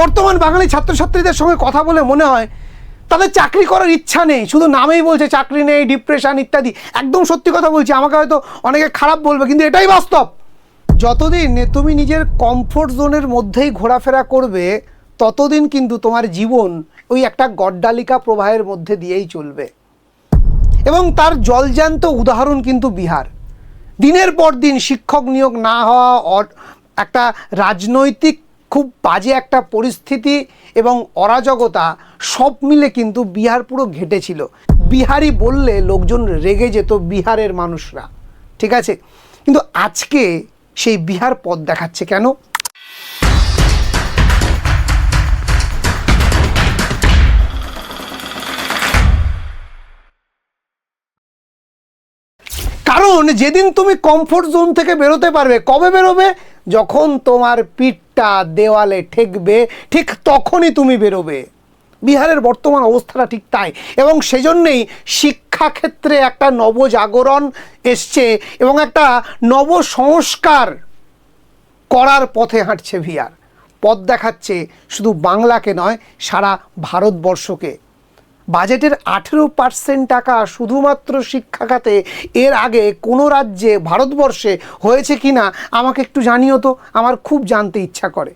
বর্তমান বাঙালি ছাত্রছাত্রীদের সঙ্গে কথা বলে মনে হয় তাদের চাকরি করার ইচ্ছা নেই, শুধু নামেই বলছে চাকরি নেই ডিপ্রেশন ইত্যাদি। একদম সত্যি কথা বলছি, আমাকে হয়তো অনেকে খারাপ বলবে, কিন্তু এটাই বাস্তব। যতদিন তুমি নিজের কমফোর্ট জোনের মধ্যেই ঘোরাফেরা করবে, ততদিন কিন্তু তোমার জীবন ওই একটা গড্ডালিকা প্রবাহের মধ্যে দিয়েই চলবে। এবং তার জলজ্যান্ত উদাহরণ কিন্তু বিহার। দিনের পর দিন শিক্ষক নিয়োগ না হওয়া একটা রাজনৈতিক খুব বাজে একটা পরিস্থিতি এবং অরাজকতা সব মিলে কিন্তু বিহার পুরো ঘেটেছিল। বিহারি বললে লোকজন রেগে যেত বিহারের মানুষরা, ঠিক আছে? কিন্তু আজকে সেই বিহার পথ দেখাচ্ছে কেন? কারণ যেদিন তুমি কমফোর্ট জোন থেকে বেরোতে পারবে, কবে বেরোবে? যখন তোমার পিঠটা দেওয়ালে ঠেকবে, ঠিক তখনই তুমি বেরোবে। বিহারের বর্তমান অবস্থাটা ঠিক তাই। এবং সেজন্যেই শিক্ষাক্ষেত্রে একটা নবজাগরণ এসছে এবং একটা নব সংস্কার করার পথে হাঁটছে বিহার। পথ দেখাচ্ছে শুধু বাংলাকে নয়, সারা ভারতবর্ষকে। বাজেটের আঠেরো পার্সেন্ট টাকা শুধুমাত্র শিক্ষা খাতে এর আগে কোনো রাজ্যে ভারতবর্ষে হয়েছে কি না, আমাকে একটু জানিও তো, আমার খুব জানতে ইচ্ছা করে।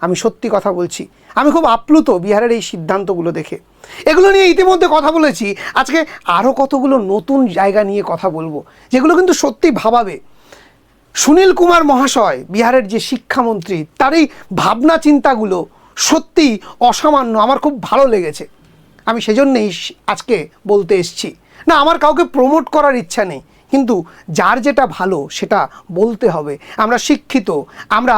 আমি সত্যি কথা বলছি, আমি খুব আপ্লুত বিহারের এই সিদ্ধান্তগুলো দেখে। এগুলো নিয়ে ইতিমধ্যে কথা বলেছি, আজকে আরও কতগুলো নতুন জায়গা নিয়ে কথা বলব, যেগুলো কিন্তু সত্যি ভাবাবে। সুনীল কুমার মহাশয়, বিহারের যে শিক্ষামন্ত্রী, তার এই ভাবনা চিন্তাগুলো সত্যি অসামান্য, আমার খুব ভালো লেগেছে। আমি সেজন্যেই আজকে বলতে এসছি। না, আমার কাউকে প্রমোট করার ইচ্ছা নেই, কিন্তু যার যেটা ভালো সেটা বলতে হবে। আমরা শিক্ষিত, আমরা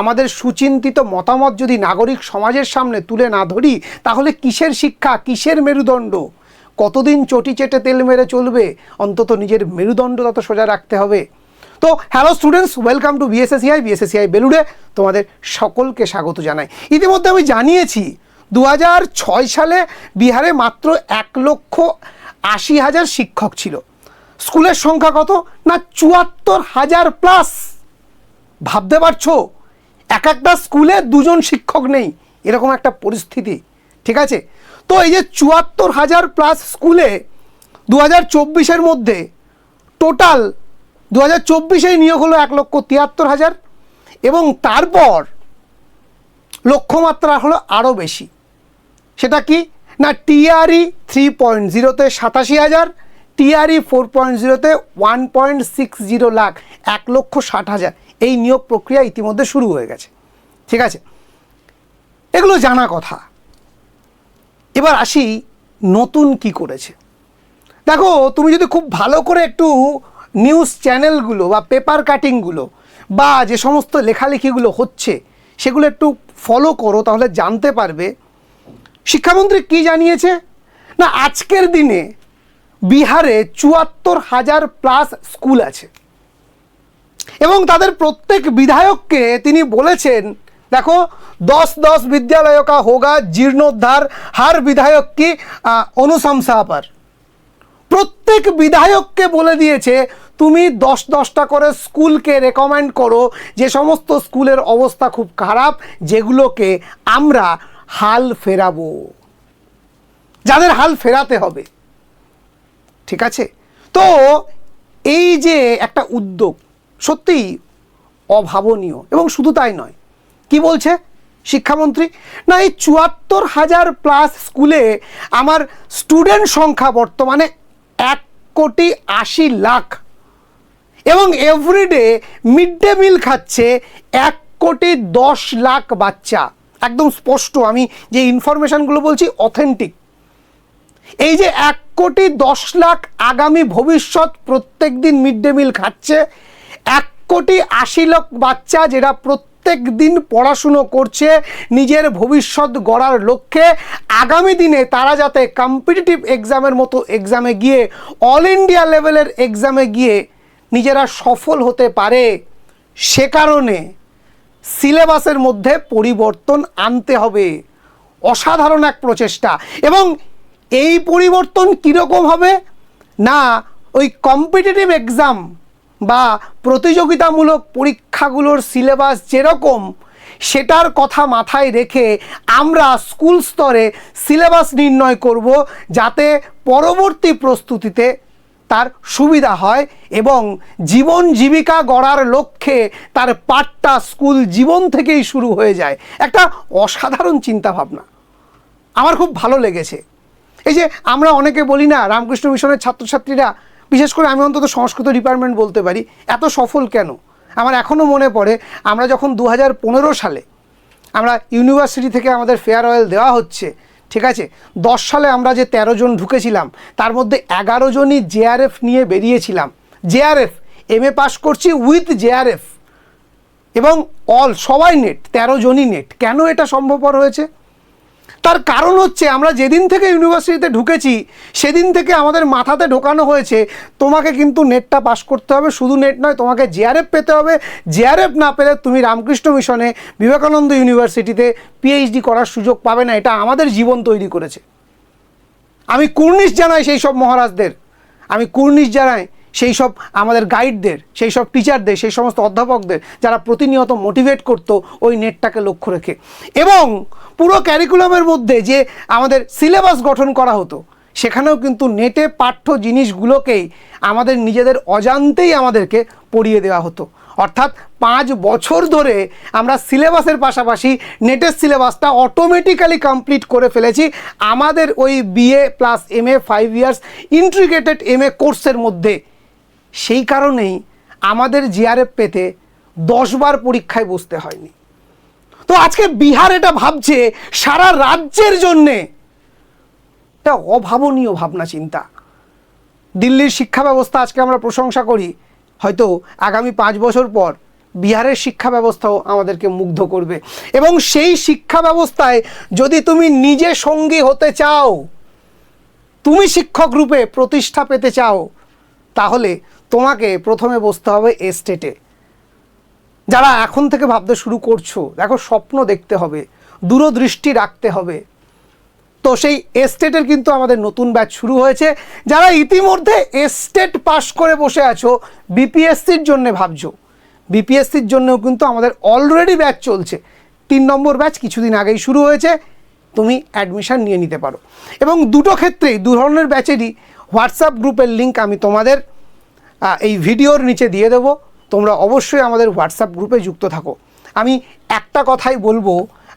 আমাদের সুচিন্তিত মতামত যদি নাগরিক সমাজের সামনে তুলে না ধরি, তাহলে কিসের শিক্ষা, কিসের মেরুদণ্ড? কতদিন চটি চেটে তেল মেরে চলবে? অন্তত নিজের মেরুদণ্ড তত সোজা রাখতে হবে। তো hello students welcome to BSACI BSACI বেলুড়ে তোমাদের সকলকে স্বাগত জানাই। ইতিমধ্যে আমি জানিয়েছি দু সালে বিহারে মাত্র এক লক্ষ আশি হাজার শিক্ষক ছিল। স্কুলের সংখ্যা কত? না, চুয়াত্তর হাজার প্লাস ভাবতে পারছ? এক একটা স্কুলে দুজন শিক্ষক নেই, এরকম একটা পরিস্থিতি, ঠিক আছে? তো এই যে চুয়াত্তর হাজার প্লাস স্কুলে দু হাজার চব্বিশের মধ্যে টোটাল দু হাজার চব্বিশেই নিয়োগ হলো এক লক্ষ তিয়াত্তর হাজার এবং তারপর লক্ষ্যমাত্রা হলো আরও বেশি। সেটা কি? না, টিআরই থ্রি পয়েন্ট জিরোতে সাতাশি হাজার, টিআরই ফোর পয়েন্ট জিরোতে one point six zero lakh, এক লক্ষ ষাট হাজার। এই নিয়োগ প্রক্রিয়া ইতিমধ্যে শুরু হয়ে গেছে। ঠিক আছে? এগুলো জানা কথা। এবার আসি নতুন কি করেছে। দেখো, তুমি যদি খুব ভালো করে একটু নিউজ চ্যানেলগুলো বা পেপার কাটিংগুলো বা যে সমস্ত লেখালেখিগুলো হচ্ছে, সেগুলো একটু ফলো করো, তাহলে জানতে পারবে শিক্ষামন্ত্রী কি জানিয়েছে? না আজকের দিনে বিহারে চুয়াত্তর হাজার প্লাস স্কুল আছে। এবং তাদের প্রত্যেক বিধায়ককে তিনি বলেছেন দেখো দশ দশ বিদ্যালয় কা হোগা জীর্ণোদ্ধার হার বিধায়ক কি? আহ, অনুশংসা पर প্রত্যেক বিধায়ককে বলে দিয়েছে তুমি দশ দশটা করে স্কুলকে রেকমেন্ড করো যে সমস্ত স্কুলের অবস্থা খুব খারাপ যেগুলোকে আমরা হাল ফেরাবো। যাদের হাল ফেরাতে হবে। ঠিক আছে? তো এই যে একটা উদ্যোগ, সত্যিই অভাবনীয় এবং শুধু তাই নয়। কি বলছে শিক্ষামন্ত্রী? না, এই চুয়াত্তর হাজার প্লাস স্কুলে আমার স্টুডেন্ট সংখ্যা বর্তমানে এক কোটি আশি লাখ। এবং এভরিডে মিড ডে মিল খাচ্ছে এক কোটি দশ লাখ বাচ্চা। একদম স্পষ্ট, আমি যে ইনফরমেশনগুলো বলছি অথেন্টিক এই যে এক কোটি দশ লাখ আগামী ভবিষ্যৎ প্রত্যেক দিন মিড ডে মিল খাচ্ছে, এক কোটি আশি লাখ বাচ্চা যেটা প্রত্যেক দিন পড়াশুনো করছে, নিজের ভবিষ্যৎ গড়ার লক্ষ্যে, আগামী দিনে তারা যাতে কম্পিটিটিভ এক্সামের মতো এক্সামে গিয়ে অল ইন্ডিয়া লেভেলের এক্সামে গিয়ে নিজেরা সফল হতে পারে, সে কারণে সিলেবাসের মধ্যে পরিবর্তন আনতে হবে। অসাধারণ এক প্রচেষ্টা। এবং এই পরিবর্তন কীরকম হবে? না, ওই কম্পিটিটিভ এক্সাম বা প্রতিযোগিতামূলক পরীক্ষাগুলোর সিলেবাস যেরকম, সেটার কথা মাথায় রেখে আমরা স্কুল স্তরে সিলেবাস নির্ণয় করব যাতে পরবর্তী প্রস্তুতিতে তার সুবিধা হয় এবং জীবন জীবিকা গড়ার লক্ষ্যে তার পাঠটা স্কুল জীবন থেকেই শুরু হয়ে যায়। একটা অসাধারণ চিন্তাভাবনা। আমার খুব ভালো লেগেছে। এই যে আমরা অনেকে বলি না, রামকৃষ্ণ মিশনের ছাত্রছাত্রীরা, বিশেষ করে আমি অন্তত সংস্কৃত ডিপার্টমেন্ট বলতে পারি, এত সফল কেন? আমার এখনও মনে পড়ে, আমরা যখন দু হাজার পনেরো সালে আমরা ইউনিভার্সিটি থেকে আমাদের ফেয়ারওয়েল দেওয়া হচ্ছে ঠিক আছে? দশ সালে আমরা যে তেরো জন ঢুকেছিলাম, তার মধ্যে এগারো জনই জেআরএফ নিয়ে বেরিয়েছিলাম। জেআরএফ এম এ পাস করছি উইথ জেআরএফ এবং অল সবাই নেট তেরো জনই নেট কেন এটা সম্ভবপর হয়েছে? তার কারণ হচ্ছে আমরা যেদিন থেকে ইউনিভার্সিটিতে ঢুকেছি, সেদিন থেকে আমাদের মাথাতে ঢোকানো হয়েছে, তোমাকে কিন্তু নেটটা পাস করতে হবে। শুধু নেট নয়, তোমাকে জেআরএফ পেতে হবে। জেআরএফ না পেলে তুমি রামকৃষ্ণ মিশনে বিবেকানন্দ ইউনিভার্সিটিতে পিএইচডি করার সুযোগ পাবে না। এটা আমাদের জীবন তৈরি করেছে। আমি কুর্নিশ জানাই সেই সব মহারাজদের। আমি কুর্নিশ জানাই সেই সব আমাদের গাইডদের সেই সব টিচারদের সেই সমস্ত অধ্যাপকদের যারা প্রতিনিয়ত মোটিভেট করতো ওই নেটটাকে লক্ষ্য রেখে। এবং পুরো ক্যারিকুলামের মধ্যে যে আমাদের সিলেবাস গঠন করা হতো, সেখানেও কিন্তু নেটে পাঠ্য জিনিসগুলোকেই আমাদের নিজেদের অজান্তেই আমাদেরকে পড়িয়ে দেওয়া হতো। অর্থাৎ পাঁচ বছর ধরে আমরা সিলেবাসের পাশাপাশি নেটের সিলেবাসটা অটোমেটিক্যালি কমপ্লিট করে ফেলেছি। আমাদের ওই BA plus M A five years integrated M A কোর্সের মধ্যে সেই কারণেই আমাদের জিআরএফ পেতে দশবার পরীক্ষায় বসতে হয়নি। তো আজকে বিহার এটা ভাবছে সারা রাজ্যের জন্যে। এটা অভাবনীয় ভাবনা চিন্তা। দিল্লির শিক্ষা ব্যবস্থা আজকে আমরা প্রশংসা করি। হয়তো আগামী পাঁচ বছর পর বিহারের শিক্ষা ব্যবস্থাও আমাদেরকে মুগ্ধ করবে। এবং সেই শিক্ষা ব্যবস্থায় যদি তুমি নিজে সঙ্গী হতে চাও, তুমি শিক্ষক রূপে প্রতিষ্ঠা পেতে চাও, তাহলে তোমাকে প্রথমে বসতে হবে এস্টেটে যারা এখন থেকে ভাবতে শুরু করছ, দেখো স্বপ্ন দেখতে হবে, দূরদৃষ্টি রাখতে হবে। তো সেই এস্টেটের কিন্তু আমাদের নতুন ব্যাচ শুরু হয়েছে। যারা ইতিমধ্যে এস্টেট পাস করে বসে আছো বিপিএসসির জন্য ভাবছ। বিপিএসসির জন্যও কিন্তু আমাদের অলরেডি ব্যাচ চলছে। তিন নম্বর ব্যাচ কিছুদিন আগেই শুরু হয়েছে। তুমি অ্যাডমিশন নিয়ে নিতে পারো। এবং দুটো ক্ষেত্রেই, দু ধরনের ব্যাচেরই হোয়াটসঅ্যাপ গ্রুপের লিঙ্ক আমি তোমাদের এই ভিডিওর নিচে দিয়ে দেবো। তোমরা অবশ্যই আমাদের হোয়াটসঅ্যাপ গ্রুপে যুক্ত থাকো। আমি একটা কথাই বলব,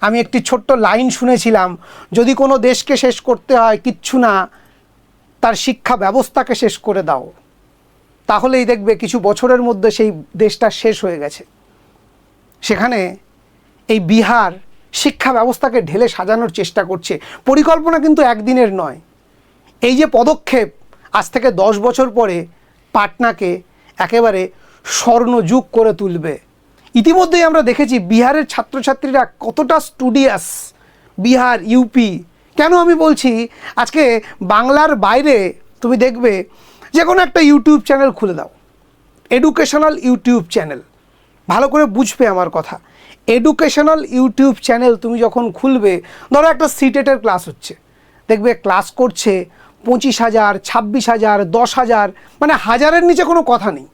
আমি একটি ছোট্ট লাইন শুনেছিলাম, যদি কোনো দেশকে শেষ করতে হয়, কিচ্ছু না, তার শিক্ষা ব্যবস্থাকে শেষ করে দাও। তাহলেই দেখবে কিছু বছরের মধ্যে সেই দেশটা শেষ হয়ে গেছে। সেখানে এই বিহার শিক্ষা ব্যবস্থাকে ঢেলে সাজানোর চেষ্টা করছে। পরিকল্পনা কিন্তু একদিনের নয়। এই যে পদক্ষেপ, আজ থেকে দশ বছর পরে পাটনাকে একেবারে স্বর্ণযুগ করে তুলবে। ইতিমধ্যেই আমরা দেখেছি বিহারের ছাত্রছাত্রীরা কতটা স্টুডিয়াস বিহার ইউপি কেন আমি বলছি, আজকে বাংলার বাইরে তুমি দেখবে যে কোনো একটা ইউটিউব চ্যানেল খুলে দাও। এডুকেশনাল ইউটিউব চ্যানেল ভালো করে বুঝবে আমার কথা। এডুকেশনাল ইউটিউব চ্যানেল তুমি যখন খুলবে, ধরো একটা সিটেটের ক্লাস হচ্ছে। দেখবে ক্লাস করছে পঁচিশ হাজার, ছাব্বিশ হাজার, দশ হাজার মানে হাজারের নিচে কোনো কথা নেই।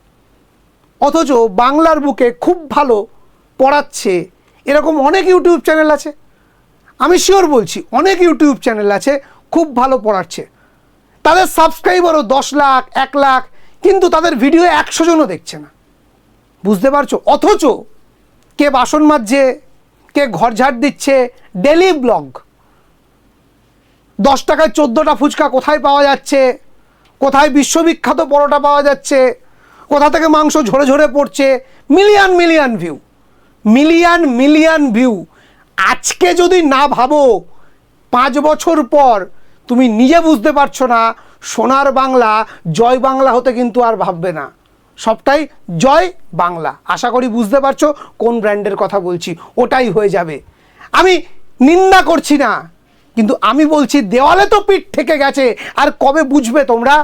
অথচ বাংলার বুকে খুব ভালো পড়াচ্ছে। এরকম অনেক ইউটিউব চ্যানেল আছে। আমি শিওর বলছি, অনেক ইউটিউব চ্যানেল আছে, খুব ভালো পড়াচ্ছে। তাদের সাবস্ক্রাইবারও দশ লাখ, এক লাখ, কিন্তু তাদের ভিডিও একশো জনও দেখছে না। বুঝতে পারছ? অথচ কে বাসন মাজছে, কে ঘর ঝাড় দিচ্ছে, ডেলি ব্লগ। দশ টাকায় চোদ্দোটা ফুচকা কোথায় পাওয়া যাচ্ছে? কোথায় বিশ্ববিখ্যাত পরোটা পাওয়া যাচ্ছে? কোথা থেকে মাংস ঝরে ঝরে পড়ছে? Million million view. Million million view. আজকে যদি না ভাবো, পাঁচ বছর পর তুমি নিজে বুঝতে পারছ না, সোনার বাংলা, জয় বাংলা হতে কিন্তু আর ভাববে না। সবটাই জয় বাংলা। আশা করি বুঝতে পারছ কোন ব্র্যান্ডের কথা বলছি। ওটাই হয়ে যাবে। আমি নিন্দা করছি না। কিন্তু আমি বলছি দেওয়ালে তো পিঠ থেকে গেছে, আর কবে বুঝবে তোমরা?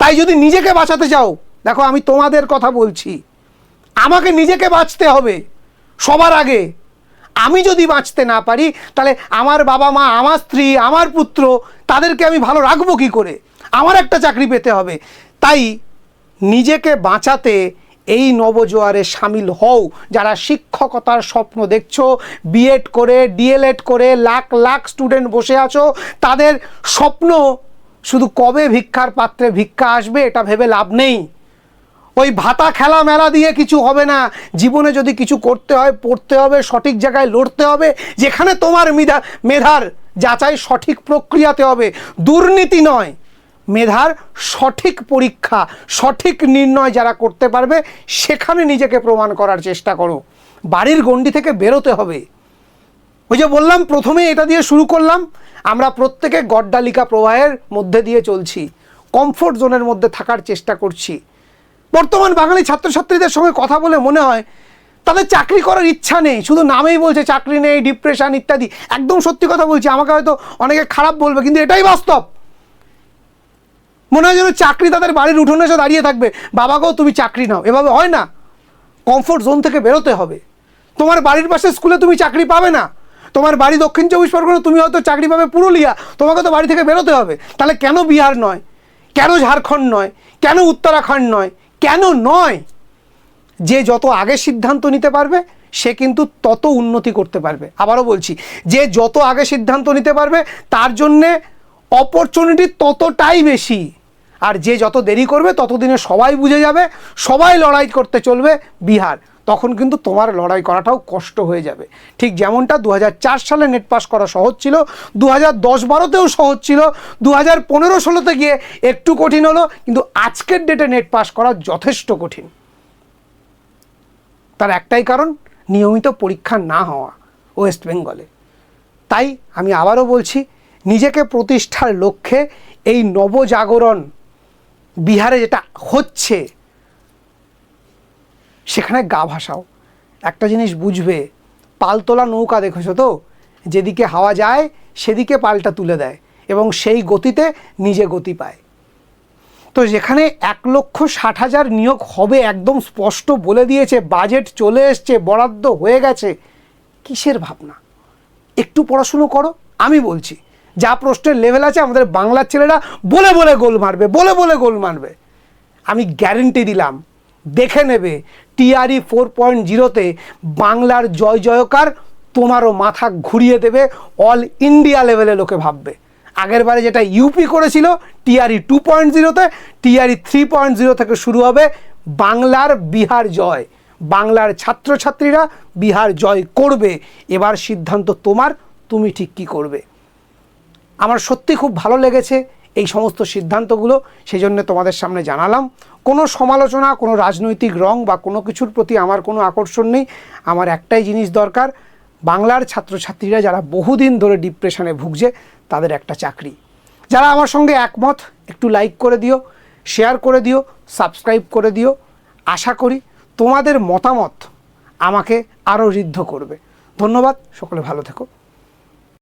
তাই যদি নিজেকে বাঁচাতে চাও দেখো আমি তোমাদের কথা বলছি, আমাকে নিজেকে বাঁচতে হবে সবার আগে। আমি যদি বাঁচতে না পারি, তাহলে আমার বাবা মা, আমার স্ত্রী, আমার পুত্র, তাদেরকে আমি ভালো রাখব কি করে? আমার একটা চাকরি পেতে হবে। তাই নিজেকে বাঁচাতে এই নবজোয়ারে সামিল হও। যারা শিক্ষকতার স্বপ্ন দেখছ বিএড করে ডিএলএড করে, লাখ লাখ স্টুডেন্ট বসে আছো, তাদের স্বপ্ন শুধু কবে ভিক্ষার পাত্রে ভিক্ষা আসবে, এটা ভেবে লাভ নেই। ওই ভাতা খেলা মেলা দিয়ে কিছু হবে না। জীবনে যদি কিছু করতে হয়, পড়তে হবে, সঠিক জায়গায় লড়তে হবে, যেখানে তোমার মেধা মেধার যাচাই সঠিক প্রক্রিয়াতে হবে। দুর্নীতি নয়। মেধার সঠিক পরীক্ষা, সঠিক নির্ণয় যারা করতে পারবে, সেখানে নিজেকে প্রমাণ করার চেষ্টা করো। বাড়ির গণ্ডি থেকে বেরোতে হবে। ওই যে বললাম, প্রথমে এটা দিয়ে শুরু করলাম, আমরা প্রত্যেকে গড্ডালিকা প্রবাহের মধ্যে দিয়ে চলছি কমফোর্ট জোনের মধ্যে থাকার চেষ্টা করছি। বর্তমান বাঙালি ছাত্রছাত্রীদের সঙ্গে কথা বলে মনে হয়, তাদের চাকরি করার ইচ্ছা নেই, শুধু নামেই বলছে চাকরি নেই ডিপ্রেশন ইত্যাদি। একদম সত্যি কথা বলছি, আমাকে হয়তো অনেকে খারাপ বলবে, কিন্তু এটাই বাস্তব। মনে হয় যেন চাকরি তাদের বাড়ির উঠোনে এসে দাঁড়িয়ে থাকবে। বাবাকেও তুমি চাকরি নাও। এভাবে হয় না। কমফোর্ট জোন থেকে বেরোতে হবে। তোমার বাড়ির পাশে স্কুলে তুমি চাকরি পাবে না। তোমার বাড়ি দক্ষিণ চব্বিশ পরগনা তুমি হয়তো চাকরি পাবে পুরুলিয়া। তোমাকে তো বাড়ি থেকে বেরোতে হবে। তাহলে কেন বিহার নয়? কেন ঝাড়খণ্ড নয়? কেন উত্তরাখণ্ড নয়? কেন নয়? যে যত আগে সিদ্ধান্ত নিতে পারবে, সে কিন্তু তত উন্নতি করতে পারবে। আবারও বলছি, যে যত আগে সিদ্ধান্ত নিতে পারবে, তার জন্যে অপরচুনিটি ততটাই বেশি। আর যে যত দেরি করবে, ততদিনে সবাই বুঝে যাবে, সবাই লড়াই করতে চলবে বিহার। তখন কিন্তু তোমার লড়াই করাটাও কষ্ট হয়ে যাবে। ঠিক যেমনটা দু হাজার চার সালে নেট পাস করা সহজ ছিল দু হাজার দশ বারোতেও সহজ ছিল দু হাজার পনেরো ষোলোতে গিয়ে একটু কঠিন হলো, কিন্তু আজকের ডেটে নেট পাস করা যথেষ্ট কঠিন। তার একটাই কারণ, নিয়মিত পরীক্ষা না হওয়া ওয়েস্ট বেঙ্গলে। তাই আমি আবারও বলছি নিজেকে প্রতিষ্ঠার লক্ষ্যে এই নবজাগরণ বিহারে যেটা হচ্ছে, সেখানে গা ভাসাও। একটা জিনিস বুঝবে, পালতোলা নৌকা দেখেছ তো? যেদিকে হাওয়া যায়, সেদিকে পালটা তুলে দেয় এবং সেই গতিতে নিজে গতি পায়। তো যেখানে এক লক্ষ ষাট হাজার নিয়োগ হবে একদম স্পষ্ট বলে দিয়েছে বাজেট চলে এসছে, বরাদ্দ হয়ে গেছে, কিসের ভাবনা? একটু পড়াশুনো করো, আমি বলছি। যা প্রশ্নের লেভেল আছে আমাদের বাংলার ছেলেরা বলে বলে গোল মারবে, বলে বলে গোল মারবে। আমি গ্যারেন্টি দিলাম, দেখে নেবে টিআরই ফোর পয়েন্ট জিরোতে বাংলার জয় জয়কার তোমারও মাথা ঘুরিয়ে দেবে অল ইন্ডিয়া লেভেলে লোকে ভাববে। আগের বারে যেটা ইউপি করেছিল টিআরই টু পয়েন্ট জিরোতে টিআরই থ্রি পয়েন্ট জিরো থেকে শুরু হবে বাংলার বিহার জয়। বাংলার ছাত্রছাত্রীরা বিহার জয় করবে। এবার সিদ্ধান্ত তোমার, তুমি ঠিক কী করবে? আমার সত্যি খুব ভালো লেগেছে এই সমস্ত সিদ্ধান্তগুলো সেই জন্য তোমাদের সামনে জানালাম। কোনো সমালোচনা, কোনো রাজনৈতিক রং বা কোনো কিছুর প্রতি আমার কোনো আকর্ষণ নেই। আমার একটাই জিনিস দরকার, বাংলার ছাত্রছাত্রীরা যারা বহুদিন ধরে ডিপ্রেশনে ভুগছে, তাদের একটা চাকরি। যারা আমার সঙ্গে একমত, একটু লাইক করে দিও, শেয়ার করে দিও, সাবস্ক্রাইব করে দিও, আশা করি তোমাদের মতামত আমাকে আরও ঋদ্ধ করবে। ধন্যবাদ, সকলে ভালো থেকো।